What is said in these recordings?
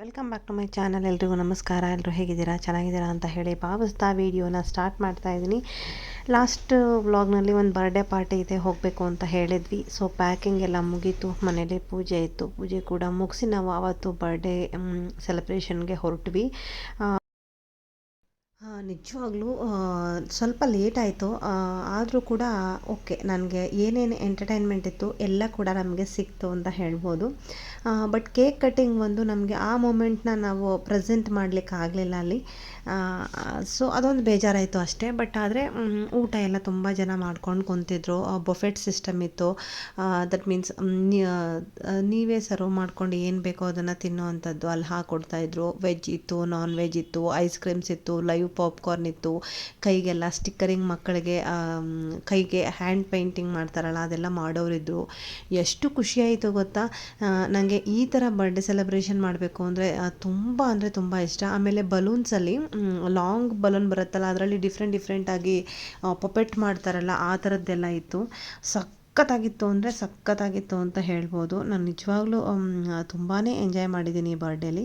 Welcome back to my channel. ಎಲ್ರಿಗೂ ನಮಸ್ಕಾರ. ಎಲ್ಲರೂ ಹೇಗಿದ್ದೀರಾ? ಚೆನ್ನಾಗಿದ್ದೀರಾ ಅಂತ ಹೇಳಿ ಭಾವಿಸ್ತಾ ವೀಡಿಯೋನ ಸ್ಟಾರ್ಟ್ ಮಾಡ್ತಾ ಇದ್ದೀನಿ. ಲಾಸ್ಟ್ ವ್ಲಾಗ್ನಲ್ಲಿ ಒಂದು ಬರ್ಡೇ ಪಾರ್ಟಿ ಇದೆ, ಹೋಗಬೇಕು ಅಂತ ಹೇಳಿದ್ವಿ. ಸೊ ಪ್ಯಾಕಿಂಗ್ ಎಲ್ಲ ಮುಗೀತು. ಮನೇಲಿ ಪೂಜೆ ಇತ್ತು. ಪೂಜೆ ಕೂಡ ಮುಗಿಸಿ ನಾವು ಆವತ್ತು ಬರ್ಡೇ ಸೆಲೆಬ್ರೇಷನ್ಗೆ ಹೊರಟ್ವಿ. ನಿಜವಾಗ್ಲೂ ಸ್ವಲ್ಪ ಲೇಟ್ ಆಯಿತು. ಆದರೂ ಕೂಡ ಓಕೆ ನನಗೆ ಏನೇನು ಎಂಟರ್ಟೈನ್ಮೆಂಟ್ ಇತ್ತು ಎಲ್ಲ ಕೂಡ ನಮಗೆ ಸಿಕ್ತು ಅಂತ ಹೇಳ್ಬೋದು. ಬಟ್ ಕೇಕ್ ಕಟ್ಟಿಂಗ್ ಒಂದು ನಮಗೆ ಆ ಮೂಮೆಂಟ್ನ ನಾವು ಪ್ರೆಸೆಂಟ್ ಮಾಡಲಿಕ್ಕೆ ಆಗಲಿಲ್ಲ ಅಲ್ಲಿ. ಸೊ ಅದೊಂದು ಬೇಜಾರಾಯಿತು ಅಷ್ಟೇ. ಬಟ್ ಆದರೆ ಊಟ ಎಲ್ಲ ತುಂಬ ಜನ ಮಾಡ್ಕೊಂಡು ಕುಂತಿದ್ರು. ಬೊಫೆಟ್ ಸಿಸ್ಟಮ್ ಇತ್ತು. ದಟ್ ಮೀನ್ಸ್ ನೀವೇ ಸರ್ವ್ ಮಾಡ್ಕೊಂಡು ಏನು ಬೇಕೋ ಅದನ್ನು ತಿನ್ನೋ ಅಂಥದ್ದು ಅಲ್ಲಿ ಹಾಕ್ಕೊಡ್ತಾಯಿದ್ರು ವೆಜ್ ಇತ್ತು ನಾನ್ ವೆಜ್ ಇತ್ತು ಐಸ್ ಕ್ರೀಮ್ಸ್ ಇತ್ತು ಲೈವ್ ಪಾಪ್ಕಾರ್ನ್ ಇತ್ತು. ಕೈಗೆಲ್ಲ ಸ್ಟಿಕ್ಕರಿಂಗ್ ಮಕ್ಕಳಿಗೆ ಕೈಗೆ ಹ್ಯಾಂಡ್ ಪೇಂಟಿಂಗ್ ಮಾಡ್ತಾರಲ್ಲ, ಅದೆಲ್ಲ ಮಾಡೋರಿದ್ರು. ಎಷ್ಟು ಖುಷಿಯಾಯಿತು ಗೊತ್ತಾ? ನನಗೆ ಈ ಥರ ಬರ್ಡೇ ಸೆಲೆಬ್ರೇಷನ್ ಮಾಡಬೇಕು ಅಂದರೆ ತುಂಬ ಅಂದರೆ ತುಂಬ ಇಷ್ಟ. ಆಮೇಲೆ ಬಲೂನ್ಸಲ್ಲಿ ಲಾಂಗ್ ಬಲೂನ್ ಬರುತ್ತಲ್ಲ, ಅದರಲ್ಲಿ ಡಿಫ್ರೆಂಟ್ ಡಿಫ್ರೆಂಟಾಗಿ ಪೊಪೆಟ್ ಮಾಡ್ತಾರಲ್ಲ, ಆ ಥರದ್ದೆಲ್ಲ ಇತ್ತು. ಸಖತ್ತಾಗಿತ್ತು ಅಂದರೆ ಸಖತ್ತಾಗಿತ್ತು ಅಂತ ಹೇಳ್ಬೋದು. ನಾನು ನಿಜವಾಗ್ಲೂ ತುಂಬಾ ಎಂಜಾಯ್ ಮಾಡಿದ್ದೀನಿ ಈ ಬರ್ಡೇಲಿ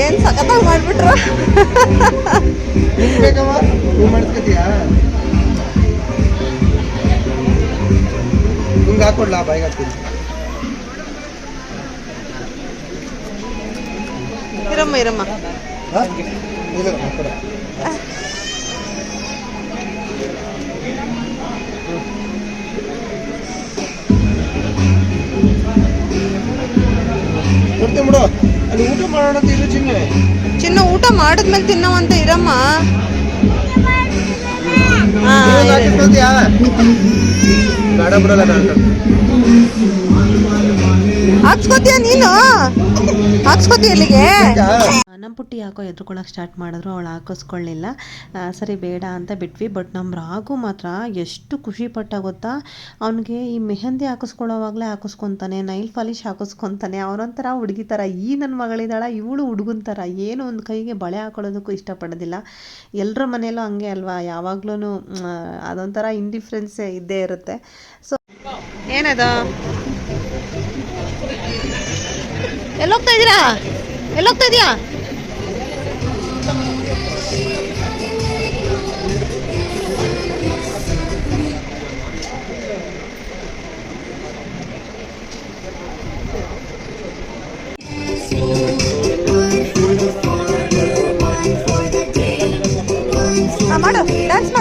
ಏನು ಸಖತ್ತಾಗಿ ಮಾಡಿಬಿಟ್ರು? ನಿಂಗೆ ಬೇಕಮ್ಮ ನೀವು ಮಾಡಿಸ್ಕೊತೀಯಾ ಹಿಂಗೆ ಹಾಕೊಡ್ಲಾ ಬಾಯಿಗೆ ಹಾಕ್ತೀನಿ ಇರಮ್ಮ ಇರಮ್ಮ ಹಾಂ. ಇಲ್ಲ ಹಾಕೊಡ ಕೊಡ್ತೀನಿ ಬಿಡು. ಅಲ್ಲಿ ಊಟ ಮಾಡೋಣ ಅಂತ ಇರು ಚಿನ್ನೆ. ಚಿನ್ನ ಊಟ ಮಾಡಿದ್ಮೇಲೆ ತಿನ್ನವಂತ ಇರಮ್ಮ. ಬೇಡ ಬಿಡಲ್ಲ ಹಾಕ್ಸ್ಕೊತೀಯ ನೀನು? ಹಾಕ್ಸ್ಕೊತೀಯ ಇಲ್ಲಿಗೆ? ನಮ್ಮ ಪುಟ್ಟಿ ಯಾಕೋ ಎದ್ರುಕೊಳ್ಳೋಕೆ ಸ್ಟಾರ್ಟ್ ಮಾಡಿದ್ರು, ಅವಳು ಹಾಕಿಸ್ಕೊಳ್ಳಿಲ್ಲ. ಸರಿ ಬೇಡ ಅಂತ ಬಿಟ್ವಿ. ಬಟ್ ನಮ್ಮ ರಾಗು ಮಾತ್ರ ಎಷ್ಟು ಖುಷಿ ಪಟ್ಟ ಗೊತ್ತಾ? ಅವನಿಗೆ ಈ ಮೆಹಂದಿ ಹಾಕಿಸ್ಕೊಳ್ಳೋವಾಗಲೇ ಹಾಕಿಸ್ಕೊತಾನೆ, ನೈಲ್ ಪಾಲಿಶ್ ಹಾಕಿಸ್ಕೊತಾನೆ. ಅವನೊಂಥರ ಹುಡುಗಿ ಥರ. ಈ ನನ್ನ ಮಗಳಿದ್ದಾಳ ಇವಳು ಹುಡುಗನ ಥರ. ಏನು ಒಂದು ಕೈಗೆ ಬಳೆ ಹಾಕೊಳ್ಳೋದಕ್ಕೂ ಇಷ್ಟಪಡೋದಿಲ್ಲ. ಎಲ್ಲರ ಮನೆಯಲ್ಲೂ ಹಂಗೆ ಅಲ್ವಾ? ಯಾವಾಗ್ಲೂ ಅದೊಂಥರ ಇಂಡಿಫ್ರೆನ್ಸ್ ಇದ್ದೇ ಇರುತ್ತೆ. ಸೊ ಏನದು? ಎಲ್ಲೋಗ್ತಾ ಇದ್ದೀರಾ ಎಲ್ಲೋಗ್ತಾ ಇದೀಯಾ?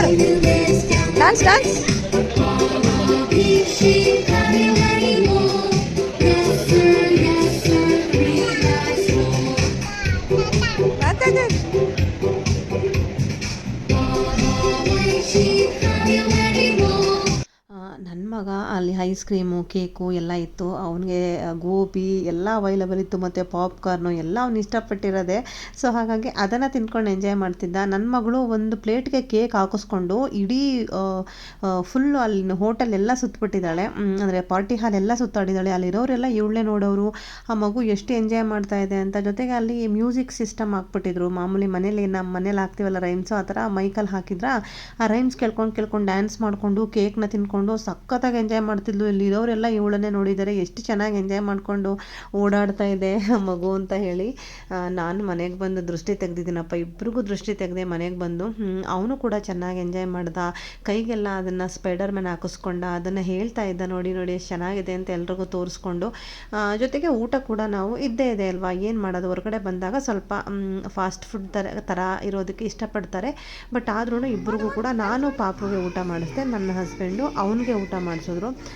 ಮಾಡು dance dance ice cream cake ಎಲ್ಲ ಇತ್ತು. ಅವನಿಗೆ ಗೋಬಿ ಎಲ್ಲ ಅವೈಲಬಲ್ ಇತ್ತು ಮತ್ತು ಪಾಪ್ಕಾರ್ನು ಎಲ್ಲ ಅವ್ನು ಇಷ್ಟಪಟ್ಟಿರೋದೆ. ಸೊ ಹಾಗಾಗಿ ಅದನ್ನು ತಿನ್ಕೊಂಡು ಎಂಜಾಯ್ ಮಾಡ್ತಿದ್ದ. ನನ್ನ ಮಗಳು ಒಂದು ಪ್ಲೇಟ್ಗೆ ಕೇಕ್ ಹಾಕಿಸ್ಕೊಂಡು ಇಡೀ ಫುಲ್ಲು ಅಲ್ಲಿ ಹೋಟೆಲ್ ಎಲ್ಲ ಸುತ್ತಬಿಟ್ಟಿದ್ದಾಳೆ ಅಂದರೆ ಪಾರ್ಟಿ ಹಾಲ್ ಎಲ್ಲ ಸುತ್ತಾಡಿದ್ದಾಳೆ. ಅಲ್ಲಿರೋರೆಲ್ಲ ಇವಳೇ ನೋಡೋರು. ಆ ಮಗು ಎಷ್ಟು ಎಂಜಾಯ್ ಮಾಡ್ತಾ ಇದೆ ಅಂತ ಜೊತೆಗೆ ಅಲ್ಲಿ ಮ್ಯೂಸಿಕ್ ಸಿಸ್ಟಮ್ ಹಾಕ್ಬಿಟ್ಟಿದ್ರು. ಮಾಮೂಲಿ ಮನೇಲಿ ನಮ್ಮ ಮನೇಲಿ ಹಾಕ್ತೀವಲ್ಲ ರೈಮ್ಸು ಆ ಥರ ಮೈಕಲ್ಲಿ ಹಾಕಿದ್ರ ಆ ರೈಮ್ಸ್ ಕೇಳ್ಕೊಂಡು ಕೇಳ್ಕೊಂಡು ಡ್ಯಾನ್ಸ್ ಮಾಡಿಕೊಂಡು ಕೇಕ್ನ ತಿನ್ಕೊಂಡು ಸಖತ್ತಾಗಿ ಎಂಜಾಯ್ ಮಾಡ್ತಿದ್ಲು ಇಲ್ಲಿರೋರೆಲ್ಲ ಇವಳನ್ನೇ ನೋಡಿದ್ದಾರೆ ಎಷ್ಟು ಚೆನ್ನಾಗಿ ಎಂಜಾಯ್ ಮಾಡಿಕೊಂಡು ಓಡಾಡ್ತಾ ಇದೆ ಮಗು ಅಂತ ಹೇಳಿ. ನಾನು ಮನೆಗೆ ಬಂದು ದೃಷ್ಟಿ ತೆಗೆದಿದ್ದೀನಪ್ಪ ಇಬ್ಬರಿಗೂ ದೃಷ್ಟಿ ತೆಗೆದೆ ಮನೆಗೆ ಬಂದು ಅವನು ಕೂಡ ಚೆನ್ನಾಗಿ ಎಂಜಾಯ್ ಮಾಡ್ದ, ಕೈಗೆಲ್ಲ ಅದನ್ನು ಸ್ಪೈಡರ್ ಮ್ಯಾನ್ ಹಾಕಿಸ್ಕೊಂಡ, ಅದನ್ನು ಹೇಳ್ತಾ ಇದ್ದ, ನೋಡಿ ನೋಡಿ, ಎಷ್ಟು ಚೆನ್ನಾಗಿದೆ ಅಂತ ಎಲ್ರಿಗೂ ತೋರಿಸ್ಕೊಂಡು ಜೊತೆಗೆ ಊಟ ಕೂಡ ನಾವು ಇದ್ದೇ ಇದೆ ಅಲ್ವಾ, ಏನು ಮಾಡೋದು, ಹೊರಗಡೆ ಬಂದಾಗ ಸ್ವಲ್ಪ ಫಾಸ್ಟ್ ಫುಡ್ ಥರ ಥರ ಇರೋದಕ್ಕೆ ಇಷ್ಟಪಡ್ತಾರೆ ಬಟ್ ಆದ್ರೂ ಇಬ್ಬರಿಗೂ ಕೂಡ ನಾನು ಪಾಪುಗೆ ಊಟ ಮಾಡಿಸ್ದೆ, ನನ್ನ ಹಸ್ಬೆಂಡು ಅವನಿಗೆ ಊಟ ಮಾಡಿಸಿದ್ರು.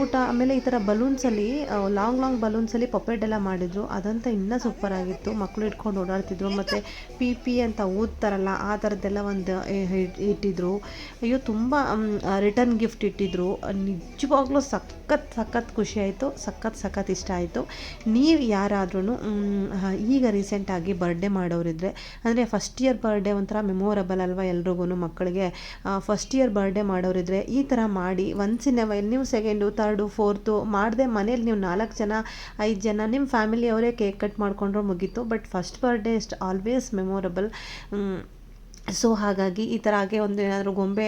ಊಟ, ಆಮೇಲೆ ಈ ಥರ ಬಲೂನ್ಸಲ್ಲಿ ಲಾಂಗ್ ಲಾಂಗ್ ಬಲೂನ್ಸಲ್ಲಿ ಪಪೆಟ್ ಎಲ್ಲ ಮಾಡಿದರು. ಅದಂತ ಇನ್ನೂ ಸೂಪರಾಗಿತ್ತು ಮಕ್ಕಳು ಇಟ್ಕೊಂಡು ಓಡಾಡ್ತಿದ್ರು. ಮತ್ತು ಪಿ ಪಿ ಅಂತ ಓದ್ತಾರಲ್ಲ ಆ ಥರದ್ದೆಲ್ಲ ಒಂದು ಇಟ್ಟಿದ್ರು. ಅಯ್ಯೋ, ತುಂಬ ರಿಟರ್ನ್ ಗಿಫ್ಟ್ ಇಟ್ಟಿದ್ರು. ನಿಜವಾಗ್ಲೂ ಸಖತ್ ಸಖತ್ ಖುಷಿ ಆಯಿತು. ಸಖತ್ ಸಖತ್ ಇಷ್ಟ ಆಯಿತು. ನೀವು ಯಾರಾದ್ರೂ ಈಗ ರೀಸೆಂಟಾಗಿ ಬರ್ಡೇ ಮಾಡೋರಿದ್ರೆ, ಅಂದರೆ ಫಸ್ಟ್ ಇಯರ್ ಬರ್ಡೇ ಒಂಥರ ಮೆಮೊರಬಲ್ ಅಲ್ವಾ ಎಲ್ರಿಗೂ ಮಕ್ಕಳಿಗೆ? ಫಸ್ಟ್ ಇಯರ್ ಬರ್ಡೇ ಮಾಡೋರಿದ್ರೆ ಈ ಥರ ಮಾಡಿ ಒನ್ಸ್ ವೈಲ್ ನೀವು ಸೆಕೆಂಡು ತರ್ಡು ಫೋರ್ತು ಮಾಡದೆ ಮನೇಲಿ ನೀವು ನಾಲ್ಕು ಜನ, ಐದು ಜನ ನಿಮ್ಮ ಫ್ಯಾಮಿಲಿಯವರೇ ಕೇಕ್ ಕಟ್ ಮಾಡಿಕೊಂಡ್ರೆ ಮುಗೀತು. But first birthday is always memorable so ಹಾಗಾಗಿ ಈ ಥರ ಹಾಗೆ ಒಂದು ಏನಾದರೂ ಗೊಂಬೆ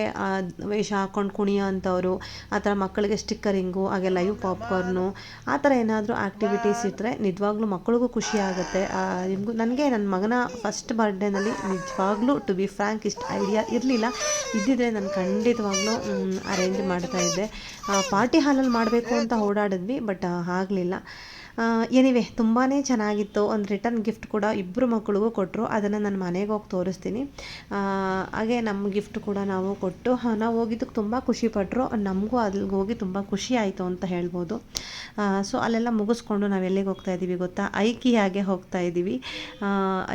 ವೇಷ ಹಾಕ್ಕೊಂಡು ಕುಣಿಯೋ ಅಂಥವ್ರು, ಆ ಥರ ಮಕ್ಕಳಿಗೆ ಸ್ಟಿಕ್ಕರಿಂಗು, ಹಾಗೆ ಲೈವ್ ಪಾಪ್ಕಾರ್ನು ಆ ಥರ ಏನಾದರೂ ಆ್ಯಕ್ಟಿವಿಟೀಸ್ ಇದ್ದರೆ ನಿಜವಾಗ್ಲೂ ಮಕ್ಕಳಿಗೂ ಖುಷಿ ಆಗುತ್ತೆ. ನಿಮಗೂ, ನನಗೆ ನನ್ನ ಮಗನ ಫಸ್ಟ್ ಬರ್ಡೇನಲ್ಲಿ ನಿಜವಾಗ್ಲೂ ಟು ಬಿ ಫ್ರ್ಯಾಂಕ್ ಇಷ್ಟು ಐಡಿಯಾ ಇರಲಿಲ್ಲ. ಇದ್ದಿದ್ರೆ ನಾನು ಖಂಡಿತವಾಗ್ಲೂ ಅರೇಂಜ್ ಮಾಡ್ತಾ ಇದ್ದೆ. ಪಾರ್ಟಿ ಹಾಲಲ್ಲಿ ಮಾಡಬೇಕು ಅಂತ ಓಡಾಡಿದ್ವಿ ಬಟ್ ಆಗಲಿಲ್ಲ. ಎನಿವೆ ತುಂಬಾ ಚೆನ್ನಾಗಿತ್ತು. ಒಂದು ರಿಟರ್ನ್ ಗಿಫ್ಟ್ ಕೂಡ ಇಬ್ಬರು ಮಕ್ಕಳಿಗೂ ಕೊಟ್ಟರು ಅದನ್ನು ನಾನು ಮನೆಗೆ ಹೋಗಿ ತೋರಿಸ್ತೀನಿ. ಹಾಗೆ ನಮ್ಮ ಗಿಫ್ಟ್ ಕೂಡ ನಾವು ಕೊಟ್ಟು ನಾವು ಹೋಗಿದ್ದಕ್ಕೆ ತುಂಬ ಖುಷಿಪಟ್ಟರು ನಮಗೂ ಅಲ್ಲಿಗೆ ಹೋಗಿ ತುಂಬ ಖುಷಿ ಆಯಿತು ಅಂತ ಹೇಳ್ಬೋದು. ಸೊ ಅಲ್ಲೆಲ್ಲ ಮುಗಿಸ್ಕೊಂಡು ನಾವು ಎಲ್ಲಿಗೆ ಹೋಗ್ತಾ ಇದ್ದೀವಿ ಗೊತ್ತಾ? ಐಕಿಯಾಗೆ ಹೋಗ್ತಾ ಇದ್ದೀವಿ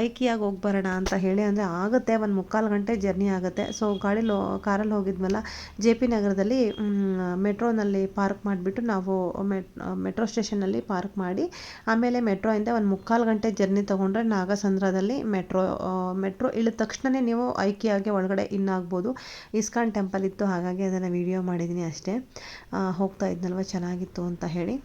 ಐಕಿಯಾಗಿ ಹೋಗಿ ಬರೋಣ ಅಂತ ಹೇಳಿ, ಅಂದರೆ ಆಗುತ್ತೆ, ಒಂದು ಮುಕ್ಕಾಲು ಗಂಟೆ ಜರ್ನಿ ಆಗುತ್ತೆ. ಸೊ ಗಾಡೀಲಿ ಕಾರಲ್ಲಿ ಹೋಗಿದ್ವಲ್ಲ, ಜೆ ಪಿ ನಗರದಲ್ಲಿ ಮೆಟ್ರೋನಲ್ಲಿ ಪಾರ್ಕ್ ಮಾಡಿಬಿಟ್ಟು ನಾವು, ಮೆಟ್ ಮೆಟ್ರೋ ಸ್ಟೇಷನಲ್ಲಿ ಪಾರ್ಕ್ ಮಾಡಿ ಆಮೇಲೆ ಮೆಟ್ರೋಯಿಂದ ಒಂದು ಮುಕ್ಕಾಲು ಗಂಟೆ ಜರ್ನಿ ತೊಗೊಂಡ್ರೆ ನಾಗಸಂದ್ರದಲ್ಲಿ ಮೆಟ್ರೋ ಮೆಟ್ರೋ ಇಳಿದ ತಕ್ಷಣವೇ ನೀವು ಐಕಿಯಾಗೆ ಒಳಗಡೆ ಇನ್ ಆಗ್ಬೋದು. ಇಸ್ಕಾನ್ ಟೆಂಪಲ್ ಇತ್ತು, ಹಾಗಾಗಿ ಅದನ್ನು ವೀಡಿಯೋ ಮಾಡಿದ್ದೀನಿ ಅಷ್ಟೇ. ಹೋಗ್ತಾ ಇದ್ನಲ್ವ? ಚೆನ್ನಾಗಿತ್ತು ಅಂತ ಹೇಳಿ.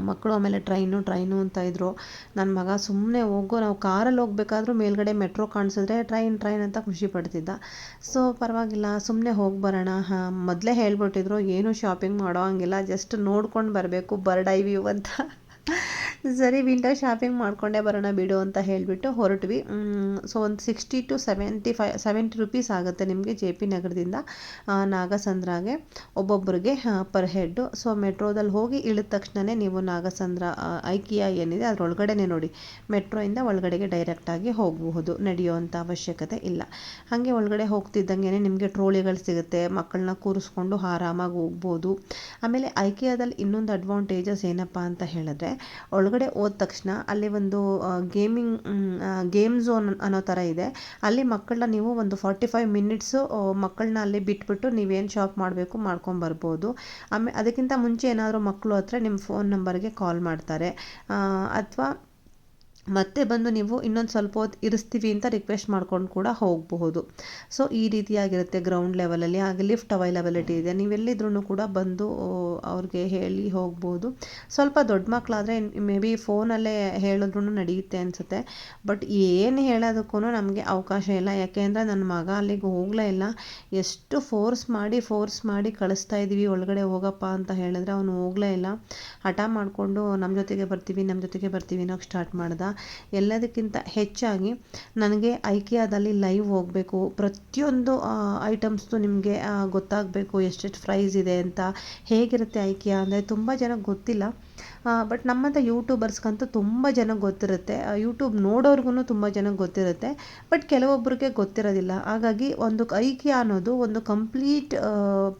ಮಕ್ಕಳು ಆಮೇಲೆ ಟ್ರೈನು ಟ್ರೈನು ಅಂತ ಇದ್ದರು ನನ್ನ ಮಗ ಸುಮ್ಮನೆ ಹೋಗೋ, ನಾವು ಕಾರಲ್ಲಿ ಹೋಗ್ಬೇಕಾದ್ರೂ ಮೇಲ್ಗಡೆ ಮೆಟ್ರೋ ಕಾಣಿಸಿದ್ರೆ ಟ್ರೈನ್ ಟ್ರೈನ್ ಅಂತ ಖುಷಿ ಪಡ್ತಿದ್ದ. ಸೊ, ಪರವಾಗಿಲ್ಲ ಸುಮ್ಮನೆ ಹೋಗಿ ಬರೋಣ. ಹಾಂ, ಮೊದಲೇ ಹೇಳ್ಬಿಟ್ಟಿದ್ರು, ಏನು ಶಾಪಿಂಗ್ ಮಾಡೋ ಹಂಗಿಲ್ಲ ಜಸ್ಟ್ ನೋಡ್ಕೊಂಡು ಬರಬೇಕು ಬರ್ಡ್ ಐ ವ್ಯೂ ಅಂತ. ಸರಿ ವಿಂಟರ್ ಶಾಪಿಂಗ್ ಮಾಡಿಕೊಂಡೇ ಬರೋಣ ಬಿಡು ಅಂತ ಹೇಳಿಬಿಟ್ಟು ಹೊರಟ್ವಿ. ಸೊ ಒಂದು sixty to seventy five seventy rupees ಆಗುತ್ತೆ ನಿಮಗೆ ಜೆ ಪಿ ನಗರದಿಂದ ನಾಗಸಂದ್ರಾಗೆ ಒಬ್ಬೊಬ್ಬರಿಗೆ ಪರ್ ಹೆಡ್ಡು ಸೊ ಮೆಟ್ರೋದಲ್ಲಿ ಹೋಗಿ ಇಳಿದ ತಕ್ಷಣವೇ ನೀವು ನಾಗಸಂದ್ರ ಐಕಿಯಾ ಏನಿದೆ ಅದರೊಳಗಡೆ ನೋಡಿ. ಮೆಟ್ರೋಯಿಂದ ಒಳಗಡೆಗೆ ಡೈರೆಕ್ಟಾಗಿ ಹೋಗಬಹುದು ನಡೆಯುವಂಥ ಅವಶ್ಯಕತೆ ಇಲ್ಲ. ಹಾಗೆ ಒಳಗಡೆ ಹೋಗ್ತಿದ್ದಂಗೆ ನಿಮಗೆ ಟ್ರೋಲಿಗಳು ಸಿಗುತ್ತೆ, ಮಕ್ಕಳನ್ನ ಕೂರಿಸ್ಕೊಂಡು ಆರಾಮಾಗಿ ಹೋಗ್ಬೋದು. ಆಮೇಲೆ ಐಕಿಯಾದಲ್ಲಿ ಇನ್ನೊಂದು ಅಡ್ವಾಂಟೇಜಸ್ ಏನಪ್ಪ ಅಂತ ಹೇಳಿದ್ರೆ ಒಳಗಡೆ ಹೋದ ತಕ್ಷಣ ಅಲ್ಲಿ ಒಂದು ಗೇಮಿಂಗ್ ಗೇಮ್ ಝೋನ್ ಅನ್ನೋ ಥರ ಇದೆ. ಅಲ್ಲಿ ಮಕ್ಕಳನ್ನ ನೀವು ಒಂದು ಫಾರ್ಟಿ ಫೈವ್ ಮಿನಿಟ್ಸು ಮಕ್ಕಳನ್ನ ಅಲ್ಲಿ ಬಿಟ್ಬಿಟ್ಟು ನೀವೇನು ಶಾಪ್ ಮಾಡಬೇಕು ಮಾಡ್ಕೊಂಬರ್ಬೋದು ಆಮೇಲೆ ಅದಕ್ಕಿಂತ ಮುಂಚೆ ಏನಾದರೂ ಮಕ್ಕಳು ಹತ್ರ ನಿಮ್ಮ ಫೋನ್ ನಂಬರ್ಗೆ ಕಾಲ್ ಮಾಡ್ತಾರೆ. ಅಥವಾ ಮತ್ತೆ ಬಂದು ನೀವು ಇನ್ನೊಂದು ಸ್ವಲ್ಪ ಹೊತ್ತು ಇರಿಸ್ತೀವಿ ಅಂತ ರಿಕ್ವೆಸ್ಟ್ ಮಾಡ್ಕೊಂಡು ಕೂಡ ಹೋಗಬಹುದು. ಸೊ ಈ ರೀತಿಯಾಗಿರುತ್ತೆ ಗ್ರೌಂಡ್ ಲೆವೆಲಲ್ಲಿ ಹಾಗೆ ಲಿಫ್ಟ್ ಅವೈಲಬಿಲಿಟಿ ಇದೆ. ನೀವೆಲ್ಲಿದ್ರೂ ಕೂಡ ಬಂದು ಅವ್ರಿಗೆ ಹೇಳಿ ಹೋಗ್ಬೋದು ಸ್ವಲ್ಪ ದೊಡ್ಡ ಮಕ್ಕಳಾದರೆ ಮೇ ಬಿ ಫೋನಲ್ಲೇ ಹೇಳಿದ್ರೂ ನಡೆಯುತ್ತೆ ಅನಿಸುತ್ತೆ. ಬಟ್ ಏನು ಹೇಳೋದಕ್ಕೂ ನಮಗೆ ಅವಕಾಶ ಇಲ್ಲ. ಯಾಕೆಂದರೆ ನನ್ನ ಮಗ ಅಲ್ಲಿಗೆ ಹೋಗಲೇ ಇಲ್ಲ. ಎಷ್ಟು ಫೋರ್ಸ್ ಮಾಡಿ ಫೋರ್ಸ್ ಮಾಡಿ ಕಳಿಸ್ತಾ ಇದ್ದೀವಿ ಒಳಗಡೆ ಹೋಗಪ್ಪ ಅಂತ ಹೇಳಿದ್ರೆ ಅವನು ಹೋಗಲೇ ಇಲ್ಲ. ಹಠ ಮಾಡಿಕೊಂಡು ನಮ್ಮ ಜೊತೆಗೆ ಬರ್ತೀವಿ ನಮ್ಮ ಜೊತೆಗೆ ಬರ್ತೀವಿ ಅನ್ನೋಕ್ಕೆ ಸ್ಟಾರ್ಟ್ ಮಾಡ್ದ. ಎಲ್ಲದಕ್ಕಿಂತ ಹೆಚ್ಚಾಗಿ ನನಗೆ ಐಕಿಯಾದಲ್ಲಿ ಲೈವ್ ಹೋಗಬೇಕು. ಪ್ರತಿಯೊಂದು ಐಟಮ್ಸ್ದು ನಿಮಗೆ ಗೊತ್ತಾಗಬೇಕು ಎಷ್ಟೆಷ್ಟು ಪ್ರೈಸ್ ಇದೆ ಅಂತ. ಹೇಗಿರುತ್ತೆ ಐಕಿಯಾ? ಅಂದರೆ ತುಂಬ ಜನಕ್ಕೆ ಗೊತ್ತಿಲ್ಲ. ಬಟ್ ನಮ್ಮಂಥ ಯೂಟ್ಯೂಬರ್ಸ್ಗಂತೂ ತುಂಬ ಜನಕ್ಕೆ ಗೊತ್ತಿರುತ್ತೆ. ಯೂಟ್ಯೂಬ್ ನೋಡೋರ್ಗು ತುಂಬ ಜನಕ್ಕೆ ಗೊತ್ತಿರುತ್ತೆ ಬಟ್ ಕೆಲವೊಬ್ಬರಿಗೆ ಗೊತ್ತಿರೋದಿಲ್ಲ. ಹಾಗಾಗಿ ಒಂದು ಐಕ್ಯ ಅನ್ನೋದು ಒಂದು ಕಂಪ್ಲೀಟ್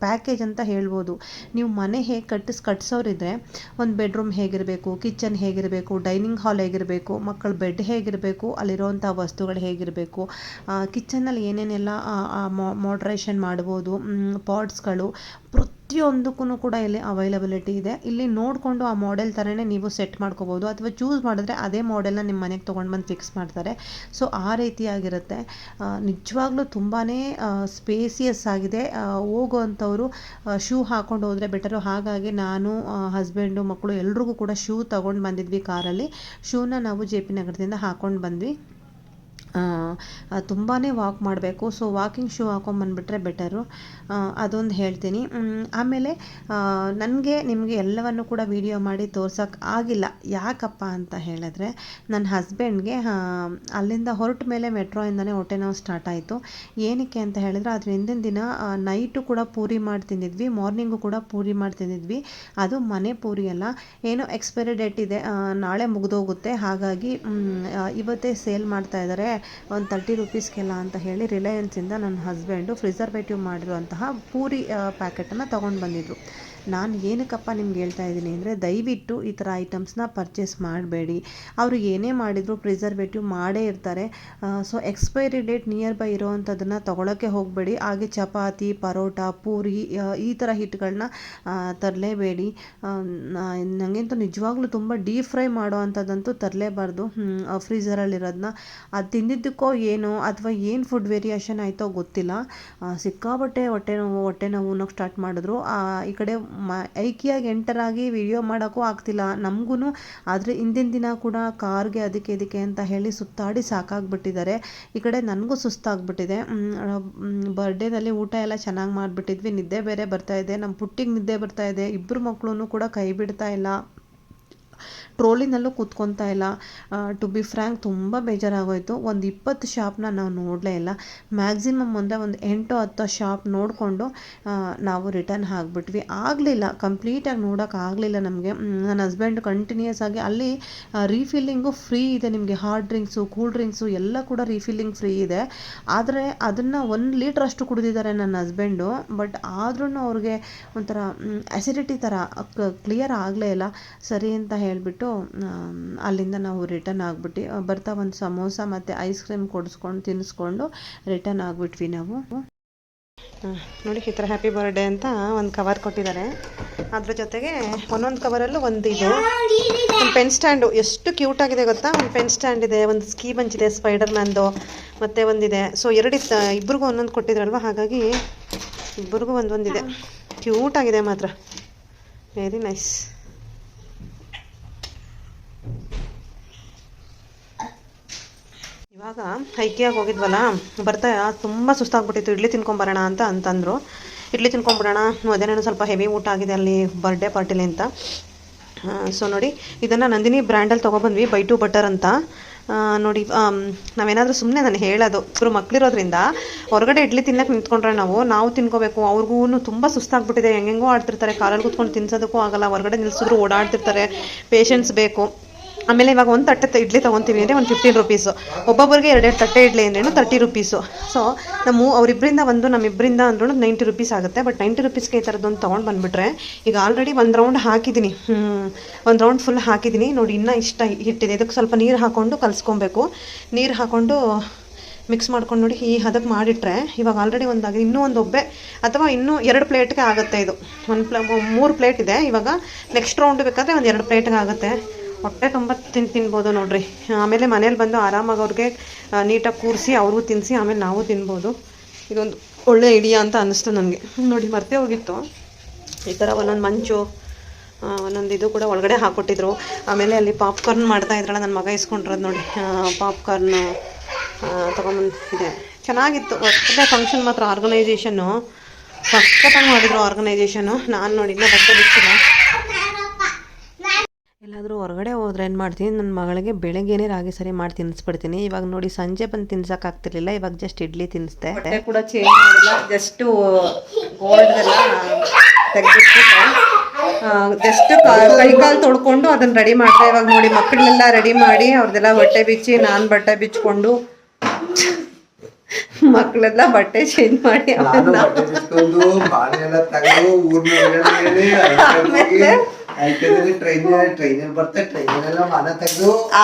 ಪ್ಯಾಕೇಜ್ ಅಂತ ಹೇಳ್ಬೋದು. ನೀವು ಮನೆ ಹೇಗೆ ಕಟ್ಟಿಸ್, ಕಟ್ಸೋರಿದ್ರೆ ಒಂದು ಬೆಡ್ರೂಮ್ ಹೇಗಿರಬೇಕು ಕಿಚನ್ ಹೇಗಿರಬೇಕು ಡೈನಿಂಗ್ ಹಾಲ್ ಹೇಗಿರಬೇಕು, ಮಕ್ಕಳ ಬೆಡ್ ಹೇಗಿರಬೇಕು, ಅಲ್ಲಿರೋವಂಥ ವಸ್ತುಗಳು ಹೇಗಿರಬೇಕು ಕಿಚನಲ್ಲಿ ಏನೇನೆಲ್ಲ ಮಾಡ್ರೇಷನ್ ಮಾಡ್ಬೋದು ಪಾಟ್ಸ್ಗಳು ಪ್ರತಿಯೊಂದಕ್ಕೂ ಕೂಡ ಇಲ್ಲಿ ಅವೈಲಬಿಲಿಟಿ ಇದೆ. ಇಲ್ಲಿ ನೋಡಿಕೊಂಡು ಆ ಮಾಡೆಲ್ ಥರನೇ ನೀವು ಸೆಟ್ ಮಾಡ್ಕೋಬೋದು ಅಥವಾ ಚೂಸ್ ಮಾಡಿದ್ರೆ ಅದೇ ಮಾಡೆಲ್ನ ನಿಮ್ಮ ಮನೆಗೆ ತೊಗೊಂಡು ಬಂದು ಫಿಕ್ಸ್ ಮಾಡ್ತಾರೆ. ಸೊ ಆ ರೀತಿಯಾಗಿರುತ್ತೆ. ನಿಜವಾಗ್ಲೂ ತುಂಬಾ ಸ್ಪೇಸಿಯಸ್ ಆಗಿದೆ. ಹೋಗುವಂಥವ್ರು ಶೂ ಹಾಕ್ಕೊಂಡು ಹೋದರೆ ಬೆಟರು ಹಾಗಾಗಿ ನಾನು ಹಸ್ಬೆಂಡು ಮಕ್ಕಳು ಎಲ್ರಿಗೂ ಕೂಡ ಶೂ ತೊಗೊಂಡು ಬಂದಿದ್ವಿ ಕಾರಲ್ಲಿ. ಶೂನ ನಾವು ಜೆ ಪಿ ನಗರದಿಂದ ಹಾಕೊಂಡು ಬಂದ್ವಿ. ತುಂಬಾ ವಾಕ್ ಮಾಡಬೇಕು. ಸೊ ವಾಕಿಂಗ್ ಶೂ ಹಾಕೊಂಬಂದ್ಬಿಟ್ರೆ ಬೆಟರು ಅದೊಂದು ಹೇಳ್ತೀನಿ. ಆಮೇಲೆ ನನಗೆ ನಿಮಗೆ ಎಲ್ಲವನ್ನು ಕೂಡ ವಿಡಿಯೋ ಮಾಡಿ ತೋರ್ಸೋಕ್ಕೆ ಆಗಿಲ್ಲ. ಯಾಕಪ್ಪ ಅಂತ ಹೇಳಿದ್ರೆ ನನ್ನ ಹಸ್ಬೆಂಡ್ಗೆ ಅಲ್ಲಿಂದ ಹೊರಟ ಮೇಲೆ ಮೆಟ್ರೋಯಿಂದನೇ ಹೊಟ್ಟೆ ನೋವು ಸ್ಟಾರ್ಟ್ ಆಯಿತು. ಏನಕ್ಕೆ ಅಂತ ಹೇಳಿದ್ರೆ, ಅದ್ರ ಹಿಂದಿನ ದಿನ ನೈಟು ಕೂಡ ಪೂರಿ ಮಾಡಿ ತಿಂದಿದ್ವಿ. ಮಾರ್ನಿಂಗು ಕೂಡ ಪೂರಿ ಮಾಡಿ ತಿಂದಿದ್ವಿ. ಅದು ಮನೆ ಪೂರಿ ಅಲ್ಲ. ಏನೋ ಎಕ್ಸ್ಪೈರಿ ಡೇಟ್ ಇದೆ. ನಾಳೆ ಮುಗಿದೋಗುತ್ತೆ. ಹಾಗಾಗಿ ಇವತ್ತೇ ಸೇಲ್ ಮಾಡ್ತಾ ಇದ್ದಾರೆ ಒಂದು ತರ್ಟಿ ರುಪೀಸ್ಗೆಲ್ಲ ಅಂತ ಹೇಳಿ ರಿಲಯನ್ಸಿಂದ ನನ್ನ ಹಸ್ಬೆಂಡು ಪ್ರಿಸರ್ವೇಟಿವ್ ಮಾಡಿರುವಂತಹ ಪೂರಿ ಪ್ಯಾಕೆಟನ್ನು ತೊಗೊಂಡು ಬಂದಿದ್ರು. ನಾನು ಏನಕ್ಕಪ್ಪ ನಿಮ್ಗೆ ಹೇಳ್ತಾ ಇದ್ದೀನಿ ಅಂದರೆ ದಯವಿಟ್ಟು ಈ ಥರ ಐಟಮ್ಸ್ನ ಪರ್ಚೇಸ್ ಮಾಡಬೇಡಿ. ಅವರು ಏನೇ ಮಾಡಿದರೂ ಪ್ರಿಸರ್ವೇಟಿವ್ ಮಾಡೇ ಇರ್ತಾರೆ. So expiry date near by ಇರೋವಂಥದ್ದನ್ನು ತೊಗೊಳಕ್ಕೆ ಹೋಗಬೇಡಿ. ಹಾಗೆ ಚಪಾತಿ, ಪರೋಟ, ಪೂರಿ ಈ ಥರ ಹಿಟ್ಗಳನ್ನ ತರಲೇಬೇಡಿ. ನನಗಂತೂ ನಿಜವಾಗ್ಲೂ ತುಂಬ ಡೀಪ್ ಫ್ರೈ ಮಾಡೋ ಅಂಥದ್ದಂತೂ ತರಲೇಬಾರ್ದು ಫ್ರೀಝರಲ್ಲಿರೋದನ್ನ ಅದು ತಿಂದಿದ್ದಕ್ಕೋ ಏನೋ ಅಥವಾ ಏನು ಫುಡ್ ವೇರಿಯೇಷನ್ ಆಯಿತೋ ಗೊತ್ತಿಲ್ಲ. ಸಿಕ್ಕಾಬಟ್ಟೆ ಹೊಟ್ಟೆ ನೋವು ಹೊಟ್ಟೆ ನೋವು ಸ್ಟಾರ್ಟ್ ಮಾಡಿದ್ರು. ಈ ಕಡೆ ಮ, ಐಕಿಯಾಗಿ ಎಂಟರಾಗಿ ವಿಡಿಯೋ ಮಾಡೋಕ್ಕೂ ಆಗ್ತಿಲ್ಲ. ನಮಗೂ ಆದರೆ ಹಿಂದಿನ ದಿನ ಕೂಡ ಕಾರ್ಗೆ ಅದಕ್ಕೆ ಇದಕ್ಕೆ ಅಂತ ಹೇಳಿ ಸುತ್ತಾಡಿ ಸಾಕಾಗ್ಬಿಟ್ಟಿದ್ದಾರೆ. ಈ ಕಡೆ ನನಗೂ ಸುಸ್ತಾಗ್ಬಿಟ್ಟಿದೆ. ಬರ್ಡೇನಲ್ಲಿ ಊಟ ಎಲ್ಲ ಚೆನ್ನಾಗಿ ಮಾಡಿಬಿಟ್ಟಿದ್ವಿ. ನಿದ್ದೆ ಬೇರೆ ಬರ್ತಾ ಇದೆ. ನಮ್ಮ ಪುಟ್ಟಿಗೆ ನಿದ್ದೆ ಬರ್ತಾ ಇದೆ. ಇಬ್ಬರು ಮಕ್ಕಳು ಕೂಡ ಕೈ ಬಿಡ್ತಾ ಇಲ್ಲ. ಟ್ರೋಲಿನಲ್ಲೂ ಕೂತ್ಕೊತಾ ಇಲ್ಲ. ಟು ಬಿ ಫ್ರ್ಯಾಂಕ್ ತುಂಬ ಬೇಜಾರಾಗೋಯ್ತು. ಒಂದು ಇಪ್ಪತ್ತು ಶಾಪ್ನ ನಾವು ನೋಡಲೇ ಇಲ್ಲ. ಮ್ಯಾಕ್ಸಿಮಮ್ ಅಂದರೆ ಒಂದು ಎಂಟು ಹತ್ತು ಶಾಪ್ ನೋಡಿಕೊಂಡು ನಾವು ರಿಟರ್ನ್ ಆಗಿಬಿಟ್ವಿ. ಆಗಲಿಲ್ಲ. ಕಂಪ್ಲೀಟಾಗಿ ನೋಡೋಕ್ಕಾಗಲಿಲ್ಲ ನಮಗೆ. ನನ್ನ ಹಸ್ಬೆಂಡ್ ಕಂಟಿನ್ಯೂಸ್ ಆಗಿ ಅಲ್ಲಿ ರೀಫಿಲ್ಲಿಂಗು ಫ್ರೀ ಇದೆ ನಿಮಗೆ. ಹಾರ್ಡ್ ಡ್ರಿಂಕ್ಸು ಕೂಲ್ ಡ್ರಿಂಕ್ಸು ಎಲ್ಲ ಕೂಡ ರೀಫಿಲ್ಲಿಂಗ್ ಫ್ರೀ ಇದೆ. ಆದರೆ ಅದನ್ನು ಒಂದು ಲೀಟ್ರ್ ಅಷ್ಟು ಕುಡಿದಿದ್ದಾರೆ ನನ್ನ ಹಸ್ಬೆಂಡು ಬಟ್ ಆದ್ರೂ ಅವ್ರಿಗೆ ಒಂಥರ ಅಸಿಡಿಟಿ ಥರ ಕ್ಲಿಯರ್ ಆಗಲೇ ಇಲ್ಲ. ಸರಿ ಅಂತ ಹೇಳಿಬಿಟ್ಟು ಅಲ್ಲಿಂದ ನಾವು ರಿಟರ್ನ್ ಆಗಿಬಿಟ್ಟು ಬರ್ತಾ ಒಂದು ಸಮೋಸ ಮತ್ತು ಐಸ್ ಕ್ರೀಮ್ ಕೊಡಿಸ್ಕೊಂಡು ತಿನ್ನಿಸ್ಕೊಂಡು ರಿಟರ್ನ್ ಆಗಿಬಿಟ್ವಿ ನಾವು. ನೋಡಿ ಈ ಥರ ಹ್ಯಾಪಿ ಬರ್ಡೇ ಅಂತ ಒಂದು ಕವರ್ ಕೊಟ್ಟಿದ್ದಾರೆ. ಅದ್ರ ಜೊತೆಗೆ ಒಂದೊಂದು ಕವರಲ್ಲೂ ಒಂದು ಇದು. ಒಂದು ಪೆನ್ ಸ್ಟ್ಯಾಂಡು ಎಷ್ಟು ಕ್ಯೂಟ್ ಆಗಿದೆ ಗೊತ್ತಾ? ಒಂದು ಪೆನ್ ಸ್ಟ್ಯಾಂಡ್ ಇದೆ ಒಂದು ಸ್ಕೀ ಬಂಚ್ ಇದೆ ಸ್ಪೈಡರ್ ಮ್ಯಾನ್ದು ಮತ್ತು ಒಂದಿದೆ. ಸೊ ಎರಡು ಇಬ್ರಿಗೂ ಒಂದೊಂದು ಕೊಟ್ಟಿದ್ರಲ್ವ? ಹಾಗಾಗಿ ಇಬ್ಬರಿಗೂ ಒಂದೊಂದಿದೆ. ಕ್ಯೂಟ್ ಆಗಿದೆ ಮಾತ್ರ. ವೆರಿ ನೈಸ್ ಇವಾಗ ಐಕಿಯಾಗಿ ಹೋಗಿದ್ವಲ್ಲ, ಬರ್ತಾ ತುಂಬ ಸುಸ್ತಾಗ್ಬಿಟ್ಟಿತ್ತು. ಇಡ್ಲಿ ತಿನ್ಕೊಂಬರೋಣ ಅಂತ ಅಂತಂದರು. ಇಡ್ಲಿ ತಿನ್ಕೊಂಬಿಡೋಣ ಮಧ್ಯಾಹ್ನ ಸ್ವಲ್ಪ ಹೆವಿ ಊಟ ಆಗಿದೆ ಅಲ್ಲಿ ಬರ್ಡೇ ಪಾರ್ಟಿಲಿ ಅಂತ. ಸೊ ನೋಡಿ, ಇದನ್ನು ನಂದಿನಿ ಬ್ರ್ಯಾಂಡಲ್ಲಿ ತೊಗೊಬಂದ್ವಿ, ಬೈ ಟು ಬಟರ್ ಅಂತ. ನೋಡಿ ನಾವೇನಾದರೂ ಸುಮ್ಮನೆ ನಾನು ಹೇಳೋದು. ಇಬ್ಬರು ಮಕ್ಳಿರೋದ್ರಿಂದ ಹೊರಗಡೆ ಇಡ್ಲಿ ತಿನ್ನಕ್ಕೆ ನಿಂತ್ಕೊಂಡ್ರೆ ನಾವು ನಾವು ತಿನ್ಕೋಬೇಕು. ಅವ್ರಿಗೂ ತುಂಬ ಸುಸ್ತಾಗ್ಬಿಟ್ಟಿದೆ. ಹೆಂಗೆಂಗೋ ಆಡ್ತಿರ್ತಾರೆ. ಕಾಲಲ್ಲಿ ಕೂತ್ಕೊಂಡು ತಿನ್ಸೋದಕ್ಕೂ ಆಗಲ್ಲ. ಹೊರಗಡೆ ನಿಲ್ಸಿದ್ರು ಓಡಾಡ್ತಿರ್ತಾರೆ. ಪೇಷನ್ಸ್ ಬೇಕು. ಆಮೇಲೆ ಇವಾಗ ಒಂದು ತಟ್ಟೆ ಇಡ್ಲಿ ತೊಗೊತೀವಿ ಅಂದರೆ ಒಂದು ಫಿಫ್ಟೀನ್ ರುಪೀಸು ಒಬ್ಬೊಬ್ಬರಿಗೆ ಎರಡೆರಡು ತಟ್ಟೆ ಇಡ್ಲಿ ಅಂದ್ರೇನು ತರ್ಟಿ ರುಪೀಸು ಸೊ ನಮ್ಮ ಅವರಿಬ್ಬರಿಂದ ಒಂದು ನಮ್ಮಿಬ್ಬರಿಂದ ಅಂದ್ರೂ ನೈಂಟಿ ರುಪೀಸ್ ಆಗುತ್ತೆ. ಬಟ್ ನೈಂಟಿ ರುಪೀಸ್ಗೆ ಈ ಥರದ್ದೊಂದು ತೊಗೊಂಡು ಬಂದುಬಿಟ್ರೆ, ಈಗ ಆಲ್ರೆಡಿ ಒಂದು ರೌಂಡ್ ಹಾಕಿದ್ದೀನಿ ಒಂದು ರೌಂಡ್ ಫುಲ್ ಹಾಕಿದ್ದೀನಿ ನೋಡಿ, ಇನ್ನೂ ಇಷ್ಟ ಹಿಟ್ಟಿದೆ. ಇದಕ್ಕೆ ಸ್ವಲ್ಪ ನೀರು ಹಾಕ್ಕೊಂಡು ಕಲಿಸ್ಕೊಬೇಕು. ನೀರು ಹಾಕ್ಕೊಂಡು ಮಿಕ್ಸ್ ಮಾಡ್ಕೊಂಡು ನೋಡಿ, ಈ ಹದಕ್ಕೆ ಮಾಡಿಟ್ರೆ, ಇವಾಗ ಆಲ್ರೆಡಿ ಒಂದಾಗಿದೆ ಇನ್ನೂ ಒಂದು ಒಬ್ಬೆ, ಅಥವಾ ಇನ್ನೂ ಎರಡು ಪ್ಲೇಟ್ಗೆ ಆಗುತ್ತೆ ಇದು. ಒಂದು ಪ್ಲ ಮೂರು ಪ್ಲೇಟ್ ಇದೆ. ಇವಾಗ ನೆಕ್ಸ್ಟ್ ರೌಂಡ್ ಬೇಕಾದರೆ ಒಂದು ಎರಡು ಪ್ಲೇಟ್ಗೆ ಆಗುತ್ತೆ. ಹೊಟ್ಟೆ ತುಂಬ ತಿನ್ ತಿನ್ಬೋದು ನೋಡ್ರಿ. ಆಮೇಲೆ ಮನೇಲಿ ಬಂದು ಆರಾಮಾಗಿ ಅವ್ರಿಗೆ ನೀಟಾಗಿ ಕೂರಿಸಿ ಅವ್ರಿಗೂ ತಿನ್ನಿಸಿ ಆಮೇಲೆ ನಾವು ತಿನ್ಬೋದು. ಇದೊಂದು ಒಳ್ಳೆ ಐಡಿಯಾ ಅಂತ ಅನ್ನಿಸ್ತು ನನಗೆ. ನೋಡಿ ಮರ್ತೇ ಹೋಗಿತ್ತು. ಈ ಥರ ಒಂದೊಂದು ಮಂಚು ಒಂದೊಂದು ಇದು ಕೂಡ ಒಳಗಡೆ ಹಾಕ್ಕೊಟ್ಟಿದ್ರು ಆಮೇಲೆ ಅಲ್ಲಿ ಪಾಪ್ಕಾರ್ನ್ ಮಾಡ್ತಾ ಇದ್ರಲ್ಲ ನನ್ನ ಮಗ ಇಸ್ಕೊಂಡಿರೋದು ನೋಡಿ. ಪಾಪ್ಕಾರ್ನು ತೊಗೊಂಬಂದಿದೆ ಚೆನ್ನಾಗಿತ್ತು. ಒಟ್ಟೆ ಫಂಕ್ಷನ್ ಮಾತ್ರ ಆರ್ಗನೈಸೇಷನ್ನು ಸಖತ್ತಾಗಿ ಮಾಡಿದ್ರು ಆರ್ಗನೈಸೇಷನು ನಾನು ನೋಡಿ, ಇನ್ನೂ ಬಟ್ಟೆ ಬಿಚ್ಚಿಲ್ಲ ಎಲ್ಲಾದರೂ ಹೊರಗಡೆ ಹೋದ್ರೆ ಏನು ಮಾಡ್ತೀನಿ? ನನ್ನ ಮಗಳಿಗೆ ಬೆಳಗ್ಗೆನೇ ರಾಗಿ ಸರಿ ಮಾಡಿ ತಿನ್ನಿಸ್ಬಿಡ್ತೀನಿ ಇವಾಗ ನೋಡಿ ಸಂಜೆ ಬಂದು ತಿನ್ಸೋಕ್ಕಾಗ್ತಿರ್ಲಿಲ್ಲ ಇವಾಗ ಜಸ್ಟ್ ಇಡ್ಲಿ ತಿನ್ನಿಸ್ದೆ ಬಟ್ಟೆ ಕೂಡ ಚೇಂಜ್ ಮಾಡಿಲ್ಲ. ಜಸ್ಟು ಗೋಲ್ಡ್ ಎಲ್ಲ ತೆಗೆದಿಟ್ಬಿಟ್ಟು ಜಸ್ಟ್ ಕೈ ಕಾಲು ತೊಳ್ಕೊಂಡು ಅದನ್ನ ರೆಡಿ ಮಾಡಿದೆ. ಇವಾಗ ನೋಡಿ ಮಕ್ಕಳನ್ನೆಲ್ಲ ರೆಡಿ ಮಾಡಿ ಅವ್ರದ್ದೆಲ್ಲ ಬಟ್ಟೆ ಬಿಚ್ಚಿ ನಾನು ಬಟ್ಟೆ ಬಿಚ್ಚಿಕೊಂಡು ಮಕ್ಕಳೆಲ್ಲ ಬಟ್ಟೆ ಚೇಂಜ್ ಮಾಡಿ ನಾನು ಆಮೇಲೆ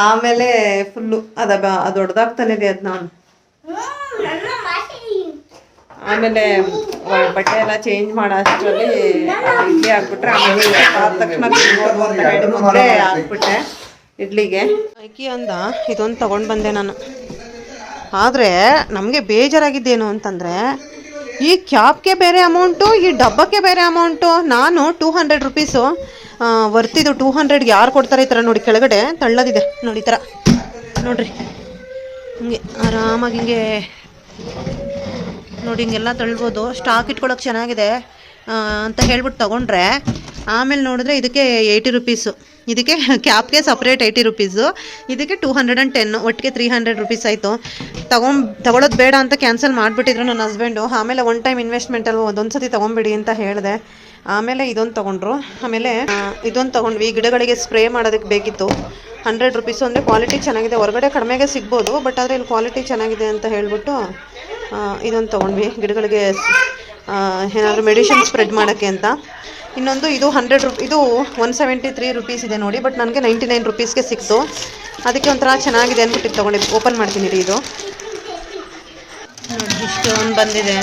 ಆಮೇಲೆ ಫುಲ್ಲು ಅದ ದೊಡ್ಡದಾಗ್ತಾನೆ ಇದೆ ಅದು ನಾನು. ಆಮೇಲೆ ಬಟ್ಟೆ ಎಲ್ಲ ಚೇಂಜ್ ಮಾಡೋ ಅಷ್ಟರಲ್ಲಿ ಇಡ್ಲಿ ಹಾಕ್ಬಿಟ್ರೆ ಆಮೇಲೆ ಆದ ತಕ್ಷಣ ಮುದ್ದೆ ಹಾಕ್ಬಿಟ್ಟೆ ಇಡ್ಲಿಗೆ. ಅಕ್ಕಿ ಅಂದ ಇದೊಂದು ತಗೊಂಡು ಬಂದೆ ನಾನು. ಆದರೆ ನಮಗೆ ಬೇಜಾರಾಗಿದ್ದೇನು ಅಂತಂದರೆ ಈ ಕ್ಯಾಬ್ಗೆ ಬೇರೆ ಅಮೌಂಟು ಈ ಡಬ್ಬಕ್ಕೆ ಬೇರೆ ಅಮೌಂಟು ನಾನು ಟೂ ಹಂಡ್ರೆಡ್ ರುಪೀಸು ವರ್ತಿದ್ದು ಟೂ ಹಂಡ್ರೆಡ್ಗೆ ಯಾರು ಕೊಡ್ತಾರೆ ಈ ಥರ ನೋಡಿ ಕೆಳಗಡೆ? ತಳ್ಳದಿದೆ. ನೋಡಿ ಈ ಥರ ನೋಡ್ರಿ. ಹಿಂಗೆ ಆರಾಮಾಗಿ ಹಿಂಗೆ ನೋಡಿ ಹಿಂಗೆಲ್ಲ ತಳ್ಬೋದು. ಸ್ಟಾಕ್ ಇಟ್ಕೊಳ್ಳೋಕೆ ಚೆನ್ನಾಗಿದೆ ಅಂತ ಹೇಳ್ಬಿಟ್ಟು ತೊಗೊಂಡ್ರೆ ಆಮೇಲೆ ನೋಡಿದ್ರೆ ಇದಕ್ಕೆ ಏಯ್ಟಿ ರುಪೀಸು ಇದಕ್ಕೆ ಕ್ಯಾಪ್ಗೆ ಸಪ್ರೇಟ್ ಏಯ್ಟಿ ರುಪೀಸು ಇದಕ್ಕೆ ಟೂ ಹಂಡ್ರೆಡ್ ಆ್ಯಂಡ್ ಟೆನ್ ಒಟ್ಟಿಗೆ ತ್ರೀ ಹಂಡ್ರೆಡ್ ರುಪೀಸ್ ಆಯಿತು. ತಗೊಂಡ್ ತಗೊಳ್ಳೋದು ಬೇಡ ಅಂತ ಕ್ಯಾನ್ಸಲ್ ಮಾಡಿಬಿಟ್ಟಿದ್ರು ನನ್ನ ಹಸ್ಬೆಂಡು ಆಮೇಲೆ ಒನ್ ಟೈಮ್ ಇನ್ವೆಸ್ಟ್ಮೆಂಟಲ್ಲಿ ಒಂದೊಂದು ಸತಿ ತೊಗೊಂಬಿಡಿ ಅಂತ ಹೇಳಿದೆ. ಆಮೇಲೆ ಇದೊಂದು ತೊಗೊಂಡ್ರು. ಆಮೇಲೆ ಇದೊಂದು ತೊಗೊಂಡ್ವಿ. ಗಿಡಗಳಿಗೆ ಸ್ಪ್ರೇ ಮಾಡೋದಕ್ಕೆ ಬೇಕಿತ್ತು. ಹಂಡ್ರೆಡ್ ರುಪೀಸು ಅಂದರೆ ಕ್ವಾಲಿಟಿ ಚೆನ್ನಾಗಿದೆ. ಹೊರಗಡೆ ಕಡಿಮೆಗೆ ಸಿಗ್ಬೋದು, ಬಟ್ ಆದರೆ ಇಲ್ಲಿ ಕ್ವಾಲಿಟಿ ಚೆನ್ನಾಗಿದೆ ಅಂತ ಹೇಳಿಬಿಟ್ಟು ಇದೊಂದು ತೊಗೊಂಡ್ವಿ. ಗಿಡಗಳಿಗೆ ಏನಾದರೂ ಮೆಡಿಷನ್ ಸ್ಪ್ರೆಡ್ ಮಾಡೋಕ್ಕೆ ಅಂತ. ಇನ್ನೊಂದು, ಇದು ಹಂಡ್ರೆಡ್ ರುಪ್, ಇದು ಒನ್ ಸೆವೆಂಟಿ ತ್ರೀ ರುಪೀಸ್ ಇದೆ ನೋಡಿ, ಬಟ್ ನನಗೆ ನೈಂಟಿ ನೈನ್ ರುಪೀಸ್ಗೆ ಸಿಕ್ತು. ಅದಕ್ಕೆ ಒಂಥರ ಚೆನ್ನಾಗಿದೆ ಅಂದ್ಬಿಟ್ಟು ತೊಗೊಂಡಿದ್ದು ಓಪನ್ ಮಾಡ್ತೀನಿ ರೀ ಇದು. ನೋಡಿ, ಇಷ್ಟೊಂದು ಬಂದಿದೆ.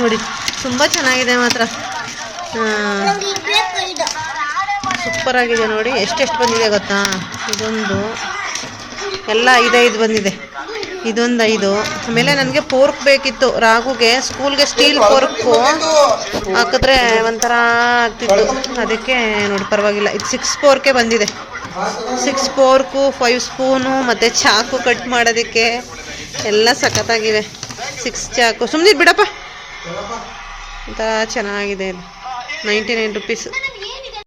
ನೋಡಿ, ತುಂಬ ಚೆನ್ನಾಗಿದೆ ಮಾತ್ರ. ಸೂಪರ್ ಆಗಿದೆ ನೋಡಿ. ಎಷ್ಟೆಷ್ಟು ಬಂದಿದೆ ಗೊತ್ತಾ? ಇದೊಂದು. ಎಲ್ಲ ಐದೈದು ಬಂದಿದೆ. ಇದೊಂದು ಐದು. ಆಮೇಲೆ ನನಗೆ ಪೋರ್ಕ್ ಬೇಕಿತ್ತು. ರಾಗುಗೆ ಸ್ಕೂಲ್ಗೆ ಸ್ಟೀಲ್ ಪೋರ್ಕು ಹಾಕಿದ್ರೆ ಒಂಥರ ಆಗ್ತಿತ್ತು. ಅದಕ್ಕೆ ನೋಡಿ, ಪರವಾಗಿಲ್ಲ. ಇದು ಸಿಕ್ಸ್ ಪೋರ್ಕೆ ಬಂದಿದೆ. ಸಿಕ್ಸ್ ಫೋರ್ಕು ಫೈವ್ ಸ್ಪೂನು ಮತ್ತು ಚಾಕು ಕಟ್ ಮಾಡೋದಕ್ಕೆ ಎಲ್ಲ ಸಖತ್ತಾಗಿವೆ. ಸಿಕ್ಸ್ ಚಾಕು. ಸುಮ್ಮನೆ ಬಿಡಪ್ಪ. ಒಂಥರ ಚೆನ್ನಾಗಿದೆ ಇದು ನೈಂಟಿ ನೈನ್ ರುಪೀಸ್